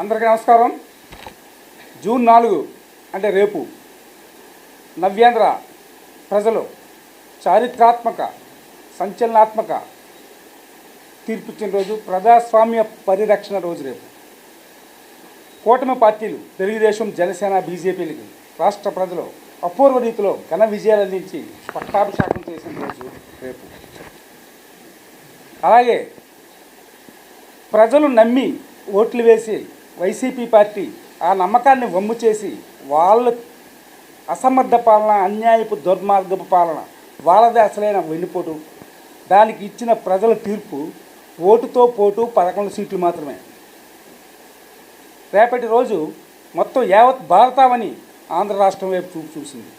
అందరికీ నమస్కారం. జూన్ నాలుగు అంటే రేపు నవ్యాంధ్ర ప్రజలు చారిత్రాత్మక సంచలనాత్మక తీర్పిచ్చిన రోజు ప్రజాస్వామ్య పరిరక్షణ రోజు రేపు. కూటమి పార్టీలు తెలుగుదేశం జనసేన బీజేపీలకి రాష్ట్ర ప్రజలు అపూర్వ రీతిలో ఘన విజయాలు అందించి పట్టాభిషేకం చేసిన రోజు రేపు. అలాగే ప్రజలు నమ్మి ఓట్లు వేసి వైసీపీ పార్టీ ఆ నమ్మకాన్ని వమ్ము చేసి వాళ్ళ అసమర్థ పాలన అన్యాయపు దుర్మార్గపు పాలన వాళ్ళదే అసలైన వెన్నుపోటు. దానికి ఇచ్చిన ప్రజల తీర్పు ఓటుతో పోటు పదకొండు సీట్లు మాత్రమే. రేపటి రోజు మొత్తం యావత్ భారతావని ఆంధ్ర రాష్ట్రం వైపు చూపు చూసింది.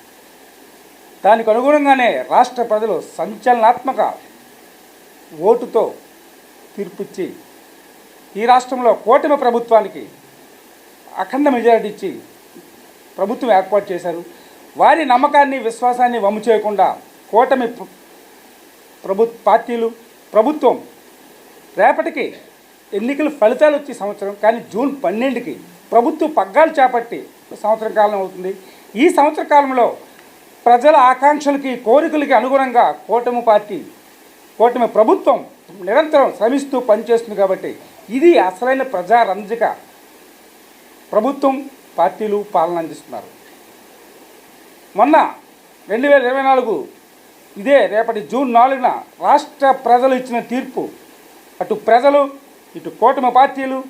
దానికి అనుగుణంగానే రాష్ట్ర ప్రజలు సంచలనాత్మక ఓటుతో తీర్పిచ్చి ఈ రాష్ట్రంలో కూటమి ప్రభుత్వానికి అఖండ మెజారిటీ ఇచ్చి ప్రభుత్వం ఏర్పాటు చేశారు. వారి నమ్మకాన్ని విశ్వాసాన్ని వమ్ము చేయకుండా కూటమి ప్రభు పార్టీలు ప్రభుత్వం రేపటికి ఎన్నికల ఫలితాలు వచ్చే సంవత్సరం కానీ జూన్ పన్నెండుకి ప్రభుత్వం పగ్గాలు చేపట్టి సంవత్సర కాలం అవుతుంది. ఈ సంవత్సర కాలంలో ప్రజల ఆకాంక్షలకి కోరికలకి అనుగుణంగా కూటమి పార్టీ కూటమి ప్రభుత్వం నిరంతరం శ్రమిస్తూ పనిచేస్తుంది కాబట్టి ఇది అసలైన ప్రజారంజక ప్రభుత్వం పార్టీలు పాలన అందిస్తున్నారు. మొన్న రెండు వేల ఇరవై నాలుగు ఇదే రేపటి జూన్ నాలుగున రాష్ట్ర ప్రజలు ఇచ్చిన తీర్పు. అటు ప్రజలు ఇటు కూటమి పార్టీలు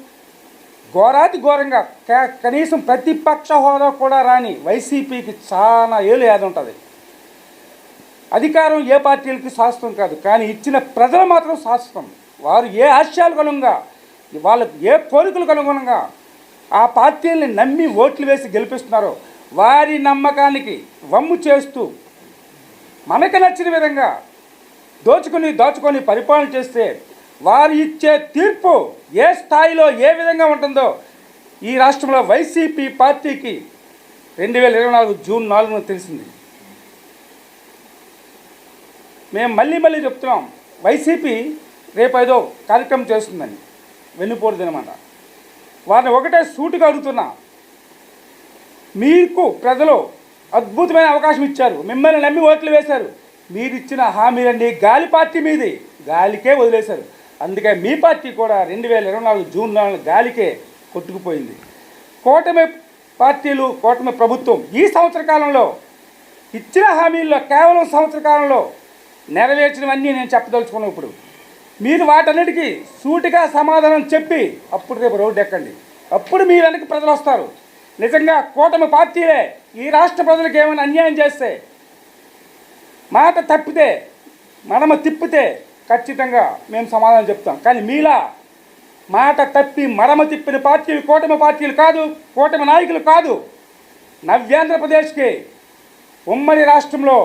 ఘోరాతి ఘోరంగా క- కనీసం ప్రతిపక్ష హోదా కూడా రాని వైసీపీకి చాలా ఏళ్ళు యాది ఉంటుంది. అధికారం ఏ పార్టీలకి శాశ్వతం కాదు కానీ ఇచ్చిన ప్రజలు మాత్రం శాశ్వతం. వారు ఏ ఆశయాలు అనుగుణంగా వాళ్ళకు ఏ కోరికలకు అనుగుణంగా ఆ పార్టీల్ని నమ్మి ఓట్లు వేసి గెలిపిస్తున్నారో వారి నమ్మకానికి వమ్ము చేస్తూ మనకు నచ్చిన విధంగా దోచుకొని దాచుకొని పరిపాలన చేస్తే వారు ఇచ్చే తీర్పు ఏ స్థాయిలో ఏ విధంగా ఉంటుందో ఈ రాష్ట్రంలో వైసీపీ పార్టీకి రెండు వేల ఇరవై నాలుగు జూన్ నాలుగున తెలిసింది. మేము మళ్ళీ మళ్ళీ చెప్తున్నాం వైసీపీ రేపు ఏదో కార్యక్రమం చేస్తుందని. వెన్నుపోరుదనమాట వారిని ఒకటే సూటిగా అడుగుతున్నా. మీకు ప్రజలు అద్భుతమైన అవకాశం ఇచ్చారు. మిమ్మల్ని నమ్మి ఓట్లు వేశారు. మీరు ఇచ్చిన హామీలన్నీ గాలి పార్టీ మీది. గాలికే వదిలేశారు. అందుకే మీ పార్టీ కూడా రెండు వేల ఇరవై నాలుగు జూన్ నాలుగు గాలికే కొట్టుకుపోయింది. కూటమి పార్టీలు కూటమి ప్రభుత్వం ఈ సంవత్సర కాలంలో ఇచ్చిన హామీల్లో కేవలం సంవత్సర కాలంలో నెరవేర్చినవన్నీ నేను చెప్పదలుచుకున్నాను ఇప్పుడు. మీరు వాటన్నిటికీ సూటిగా సమాధానం చెప్పి అప్పుడు రేపు రోడ్డు ఎక్కండి. అప్పుడు మీ వెనక్కి ప్రజలు వస్తారు. నిజంగా కూటమి పార్టీలే ఈ రాష్ట్ర ప్రజలకు ఏమైనా అన్యాయం చేస్తే మాట తప్పితే మనమ తిప్పితే ఖచ్చితంగా మేము సమాధానం చెప్తాం. కానీ మీలా మాట తప్పి మడమ తిప్పిన పార్టీలు కూటమి పార్టీలు కాదు కూటమి నాయకులు కాదు. నవ్యాంధ్రప్రదేశ్కి ఉమ్మడి రాష్ట్రంలో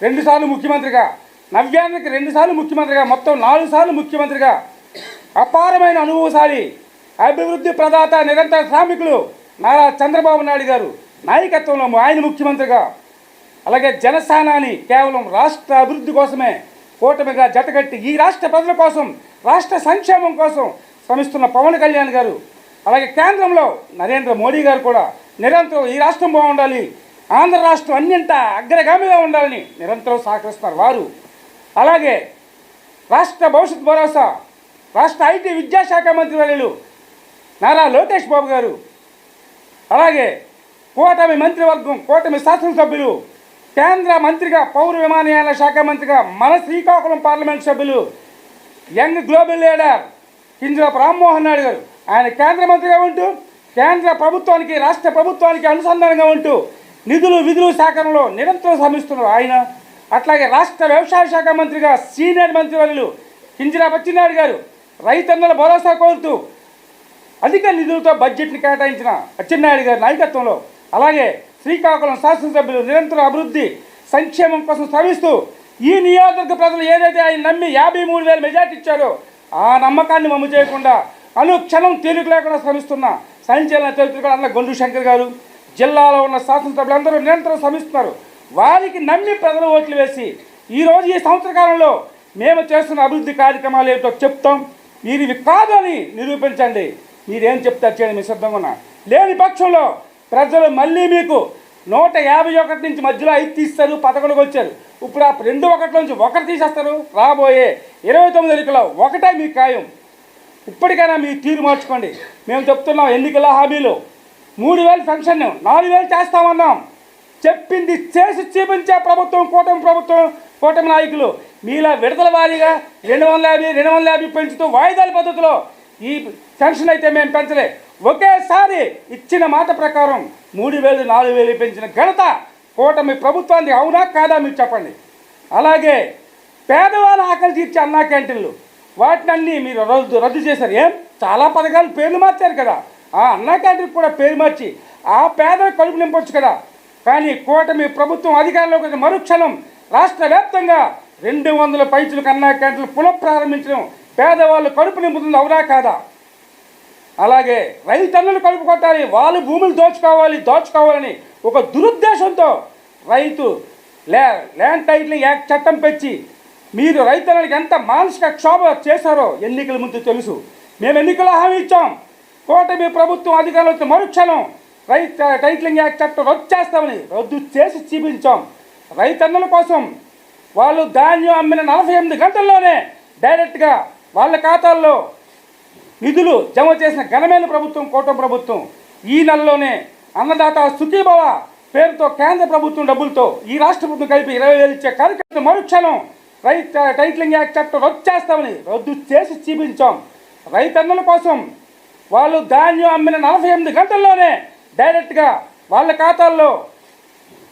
రెండుసార్లు ముఖ్యమంత్రిగా నవ్యాంధ్రకి రెండుసార్లు ముఖ్యమంత్రిగా మొత్తం నాలుగు సార్లు ముఖ్యమంత్రిగా. అపారమైన అనుభవశాలి అభివృద్ధి ప్రదాత నిరంతర శ్రామికులు నారా చంద్రబాబు నాయుడు గారు. నాయకత్వంలో ఆయన ముఖ్యమంత్రిగా. అలాగే జనసేనాని కేవలం రాష్ట్ర అభివృద్ధి కోసమే కూటమిగా జతకట్టి ఈ రాష్ట్ర ప్రజల కోసం రాష్ట్ర సంక్షేమం కోసం శ్రమిస్తున్న పవన్ కళ్యాణ్ గారు. అలాగే కేంద్రంలో నరేంద్ర మోడీ గారు కూడా నిరంతరం ఈ రాష్ట్రం బాగుండాలి ఆంధ్ర రాష్ట్రం అన్నింటా అగ్రగామిగా ఉండాలని నిరంతరం సహకరిస్తున్నారు వారు. అలాగే రాష్ట్ర భవిష్యత్ భరోసా రాష్ట్ర ఐటీ విద్యాశాఖ మంత్రి వర్యులు నారా లోకేష్ బాబు గారు అలాగే కూటమి మంత్రివర్గం కూటమి శాసనసభ్యులు కేంద్ర మంత్రిగా పౌర విమానయాన శాఖ మంత్రిగా మన శ్రీకాకుళం పార్లమెంట్ సభ్యులు young global leader Kinjarapu Rammohan Naidu గారు. ఆయన కేంద్ర మంత్రిగా ఉంటూ కేంద్ర ప్రభుత్వానికి రాష్ట్ర ప్రభుత్వానికి అనుసంధానంగా ఉంటూ నిధులు విధులు సేకరణలో నిరంతరం శ్రమిస్తున్నారు. ఆయన అట్లాగే రాష్ట్ర వ్యవసాయ శాఖ మంత్రిగా సీనియర్ మంత్రివర్యులు కింజరా బచ్చినాయుడు గారు రైతన్నల భరోసా కోరుతూ అధిక నిధులతో బడ్జెట్ని కేటాయించిన అచ్చెన్నాయుడు గారి నాయకత్వంలో అలాగే శ్రీకాకుళం శాసనసభ్యులు నిరంతర అభివృద్ధి సంక్షేమం కోసం శ్రమిస్తూ ఈ నియోజకవర్గ ప్రజలు ఏదైతే ఆయన నమ్మి యాభై మూడు వేల మెజార్టీ ఇచ్చారో ఆ నమ్మకాన్ని మమ్ము చేయకుండా అనుక్షణం తేలిక లేకుండా శ్రమిస్తున్న సంచలన చరిత్రకారు అన్న గొండు శంకర్ గారు జిల్లాలో ఉన్న శాసనసభ్యులందరూ నిరంతరం శ్రమిస్తున్నారు. వారికి నమ్మి ప్రజలు ఓట్లు వేసి ఈరోజు ఈ సంవత్సర కాలంలో మేము చేస్తున్న అభివృద్ధి కార్యక్రమాలు ఏంటో చెప్తాం. మీరు ఇవి కాదు అని నిరూపించండి. మీరేం చెప్తారు చేయండి మీ సిద్ధంగా ఉన్నా. లేని పక్షంలో ప్రజలు మళ్ళీ మీకు నూట యాభై ఒకటి నుంచి మధ్యలో ఐదు తీస్తారు పదకొండుకి వచ్చారు. ఇప్పుడు ఆ రెండు ఒకటి నుంచి ఒకటి తీసేస్తారు. రాబోయే ఇరవై తొమ్మిది ఎన్నికల్లో ఒకటే మీకు ఖాయం. ఇప్పటికైనా మీ తీరు మార్చుకోండి. మేము చెప్తున్నాం ఎన్నికల హామీలు. మూడు వేలు పెన్షన్ నాలుగు వేలు చేస్తామన్నాం. చెప్పింది చేసి చూపించే ప్రభుత్వం కూటమి ప్రభుత్వం కూటమి నాయకులు. మీలా విడతల వారీగా రెండు వందల యాభై రెండు వందల యాభై పెంచుతూ వాయిదాల పద్ధతిలో ఈ పెన్షన్ అయితే మేము పెంచలే. ఒకేసారి ఇచ్చిన మాట ప్రకారం మూడు వేలు నాలుగు వేలు పెంచిన ఘనత కూటమి ప్రభుత్వానికి అవునా కాదా మీరు చెప్పండి. అలాగే పేదవాళ్ళ ఆకలి తీర్చే అన్నా క్యాంటీన్లు వాటిని అన్ని మీరు రద్దు రద్దు చేశారు. ఏం? చాలా పథకాలు పేర్లు మార్చారు కదా. ఆ అన్నా క్యాంటీన్ కూడా పేరు మార్చి ఆ పేద కడుపు నింపొచ్చు కదా. కానీ కూటమి ప్రభుత్వం అధికారంలోకి వచ్చిన మరుక్షణం రాష్ట్ర వ్యాప్తంగా రెండు వందల పైచులకు అన్నా క్యాంటీన్లు పునఃప్రారంభించడం పేదవాళ్ళు కడుపు నింపుతుంది అవునా కాదా? అలాగే రైతన్నులు కలుపు కొట్టాలి వాళ్ళు భూములు దోచుకోవాలి దోచుకోవాలని ఒక దురుద్దేశంతో రైతు లే ల్యాండ్ టైటిలింగ్ యాక్ట్ చట్టం పెంచి మీరు రైతన్నులకు ఎంత మానసిక క్షోభ చేశారో ఎన్నికల ముందు తెలుసు. మేము ఎన్నికల హామీ ఇచ్చాం. కూటమి ప్రభుత్వం అధికారులతో మరుక్షణం రైతు టైటిలింగ్ యాక్ట్ చట్టం రద్దు చేస్తామని రద్దు చేసి చూపించాం. రైతన్నుల కోసం వాళ్ళు ధాన్యం అమ్మిన నలభై ఎనిమిది గంటల్లోనే డైరెక్ట్గా వాళ్ళ ఖాతాల్లో నిధులు జమ చేసిన ఘనమైన ప్రభుత్వం కూటమి ప్రభుత్వం. ఈ నెలలోనే అన్నదాత సుఖీభవ పేరుతో కేంద్ర ప్రభుత్వం డబ్బులతో ఈ రాష్ట్ర ప్రభుత్వం కలిపి ఇరవై వేలు ఇచ్చే కార్యక్రమం మరుక్షణం రైట్ టైటిలింగ్ యాక్ట్ చట్టం రద్దు చేస్తామని రద్దు చేసి చూపించాం. రైతన్నుల కోసం వాళ్ళు ధాన్యం అమ్మిన నలభై ఎనిమిది గంటల్లోనే డైరెక్ట్గా వాళ్ళ ఖాతాల్లో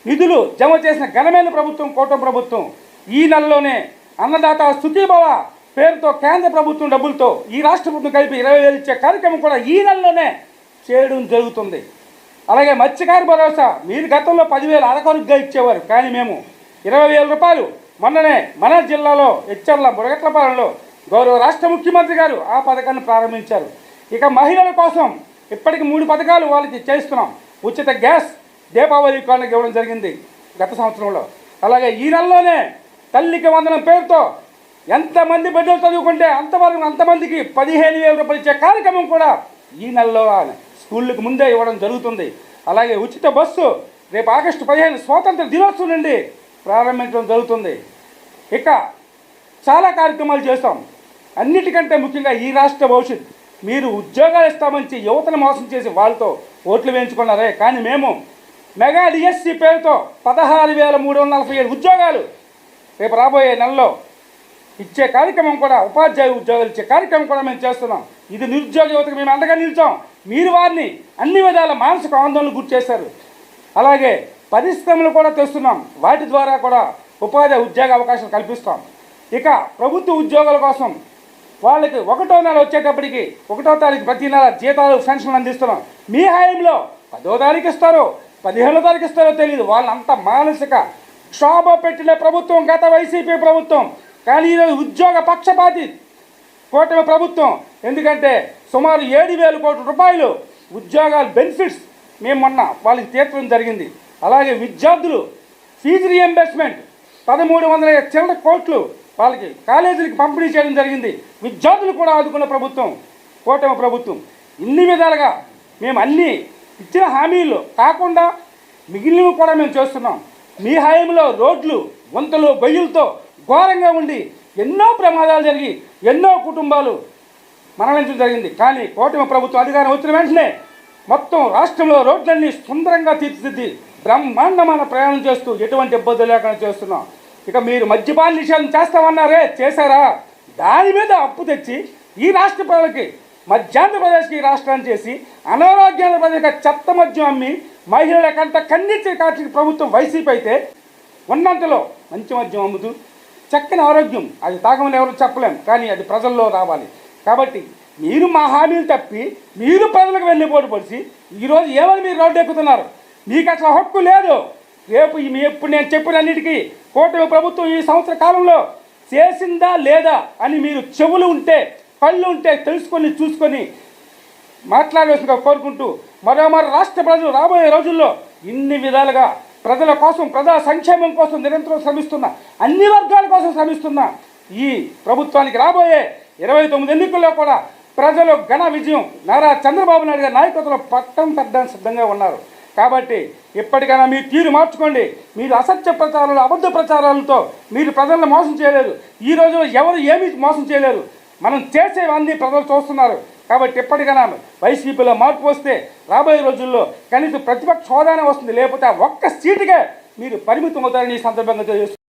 నిధులు జమ చేసిన ఘనమైన ప్రభుత్వం కూటమి ప్రభుత్వం ఈ నెలలోనే అన్నదాత సుఖీభవ పేరుతో కేంద్ర ప్రభుత్వం డబ్బులతో ఈ రాష్ట్ర ప్రభుత్వం కలిపి ఇరవై వేలు ఇచ్చే కార్యక్రమం కూడా ఈ నెలలోనే చేయడం జరుగుతుంది. అలాగే మత్స్యకార భరోసా మీరు గతంలో పదివేలు అరకొరుగ్గా ఇచ్చేవారు కానీ మేము ఇరవై వేల రూపాయలు మొన్ననే మన జిల్లాలో హెచ్చర్ల మురగట్లపాలెంలో గౌరవ రాష్ట్ర ముఖ్యమంత్రి గారు ఆ పథకాన్ని ప్రారంభించారు. ఇక మహిళల కోసం ఇప్పటికి మూడు పథకాలు వాళ్ళకి చేస్తున్నాం. ఉచిత గ్యాస్ దీపావళి కానుక ఇవ్వడం జరిగింది గత సంవత్సరంలో. అలాగే ఈ నెలలోనే తల్లికి వందనం పేరుతో ఎంతమంది బిడ్డలు చదువుకుంటే అంతవరకు అంతమందికి పదిహేను వేల రూపాయలు ఇచ్చే కార్యక్రమం కూడా ఈ నెలలో స్కూళ్ళకి ముందే ఇవ్వడం జరుగుతుంది. అలాగే ఉచిత బస్సు రేపు ఆగస్టు పదిహేను స్వాతంత్ర దినోత్సవం నుండి ప్రారంభించడం జరుగుతుంది. ఇక చాలా కార్యక్రమాలు చేస్తాం. అన్నిటికంటే ముఖ్యంగా ఈ రాష్ట్ర భవిష్యత్ మీరు ఉద్యోగాలు ఇస్తామని యువతను మోసం చేసి వాళ్ళతో ఓట్లు వేయించుకున్నారే. కానీ మేము మెగా డిఎస్సి పేరుతో పదహారు వేల మూడు వందల నలభై ఏడు ఉద్యోగాలు రేపు రాబోయే నెలలో ఇచ్చే కార్యక్రమం కూడా ఉపాధ్యాయ ఉద్యోగాలు ఇచ్చే కార్యక్రమం కూడా మేము చేస్తున్నాం. ఇది నిరుద్యోగ యువతకు మేము అండగా నిలిచాం. మీరు వారిని అన్ని విధాల మానసిక ఆందోళనకు గురి చేశారు. అలాగే పరిశ్రమలు కూడా తెస్తున్నాం. వాటి ద్వారా కూడా ఉపాధి ఉద్యోగ అవకాశాలు కల్పిస్తాం. ఇక ప్రభుత్వ ఉద్యోగాల కోసం వాళ్ళకి ఒకటో నెల వచ్చేటప్పటికి ఒకటో తారీఖు ప్రతి నెల జీతాలు పెన్షన్లు అందిస్తున్నాం. మీ హాయంలో పదో తారీఖు ఇస్తారో పదిహేనో తారీఖు ఇస్తారో తెలియదు వాళ్ళంతా మానసిక క్షోభ పెట్టిన ప్రభుత్వం గత వైసీపీ ప్రభుత్వం. కానీ ఈరోజు ఉద్యోగ పక్షపాతి కూటమి ప్రభుత్వం. ఎందుకంటే సుమారు ఏడు వేల కోట్ల రూపాయలు ఉద్యోగాలు బెనిఫిట్స్ మేము మొన్న వాళ్ళకి తీర్చడం జరిగింది. అలాగే విద్యార్థులు ఫీజు రియంబర్స్మెంట్ పదమూడు వందల చిల్లర కోట్లు వాళ్ళకి కాలేజీలకు పంపిణీ చేయడం జరిగింది. విద్యార్థులు కూడా ఆదుకున్న ప్రభుత్వం కూటమి ప్రభుత్వం. ఇన్ని విధాలుగా మేము అన్నీ ఇచ్చిన హామీలు కాకుండా మిగిలినవి కూడా మేము చేస్తున్నాం. మీ హాయంలో రోడ్లు వంతలు గొయ్యులతో ఘోరంగా ఉండి ఎన్నో ప్రమాదాలు జరిగి ఎన్నో కుటుంబాలు మరణించడం జరిగింది. కానీ కూటమి ప్రభుత్వం అధికారం వచ్చిన వెంటనే మొత్తం రాష్ట్రంలో రోడ్లన్నీ సుందరంగా తీర్చిదిద్ది బ్రహ్మాండమైన ప్రయాణం చేస్తూ ఎటువంటి ఇబ్బందులు లేకుండా చేస్తున్నాం. ఇక మీరు మద్యపాన నిషేధం చేస్తామన్నారే చేశారా? దాని మీద అప్పు తెచ్చి ఈ రాష్ట్ర ప్రజలకి మధ్యాంధ్రప్రదేశ్కి ఈ రాష్ట్రాన్ని చేసి అనారోగ్యాంధ్రప్రదేశ్కి చెత్త మద్యం అమ్మి మహిళల కంట కన్నీటి కాచి ప్రభుత్వం వైసీపీ అయితే ఉన్నంతలో మంచి మద్యం అమ్ముతూ చక్కని ఆరోగ్యం అది తాగమని ఎవరు చెప్పలేము కానీ అది ప్రజల్లో రావాలి. కాబట్టి మీరు మా హామీలు తప్పి మీరు ప్రజలకు వెళ్ళిపోటు పొడిచి ఈరోజు ఏమని మీరు రోడ్డు ఎక్కుతున్నారు? మీకు అసలు హక్కు లేదు. రేపు ఎప్పుడు నేను చెప్పినన్నిటికీ కూటమి ప్రభుత్వం ఈ సంవత్సర కాలంలో చేసిందా లేదా అని మీరు చెవులు ఉంటే కళ్ళు ఉంటే తెలుసుకొని చూసుకొని మాట్లాడవలసిందిగా కోరుకుంటూ మరో మరో రాష్ట్ర ప్రజలు రాబోయే రోజుల్లో ఇన్ని విధాలుగా ప్రజల కోసం ప్రజా సంక్షేమం కోసం నిరంతరం శ్రమిస్తున్న అన్ని వర్గాల కోసం శ్రమిస్తున్న ఈ ప్రభుత్వానికి రాబోయే ఇరవై తొమ్మిది ఎన్నికల్లో కూడా ప్రజలు ఘన విజయం నారా చంద్రబాబు నాయుడు గారి నాయకత్వంలో పట్టం పెట్టడానికి సిద్ధంగా ఉన్నారు. కాబట్టి ఇప్పటికైనా మీరు తీరు మార్చుకోండి. మీరు అసత్య ప్రచారాలు అబద్ధ ప్రచారాలతో మీరు ప్రజలను మోసం చేయలేరు. ఈ రోజు ఎవరు ఏమీ మోసం చేయలేరు. మనం చేసేవన్నీ ప్రజలు చూస్తున్నారు. కాబట్టి ఎప్పటికైనా వైసీపీలో మార్పు వస్తే రాబోయే రోజుల్లో కనీసం ప్రతిపక్ష హోదానే వస్తుంది. లేకపోతే ఒక్క సీటుకే మీరు పరిమితం అవుతారని ఈ సందర్భంగా తెలియజేస్తున్నారు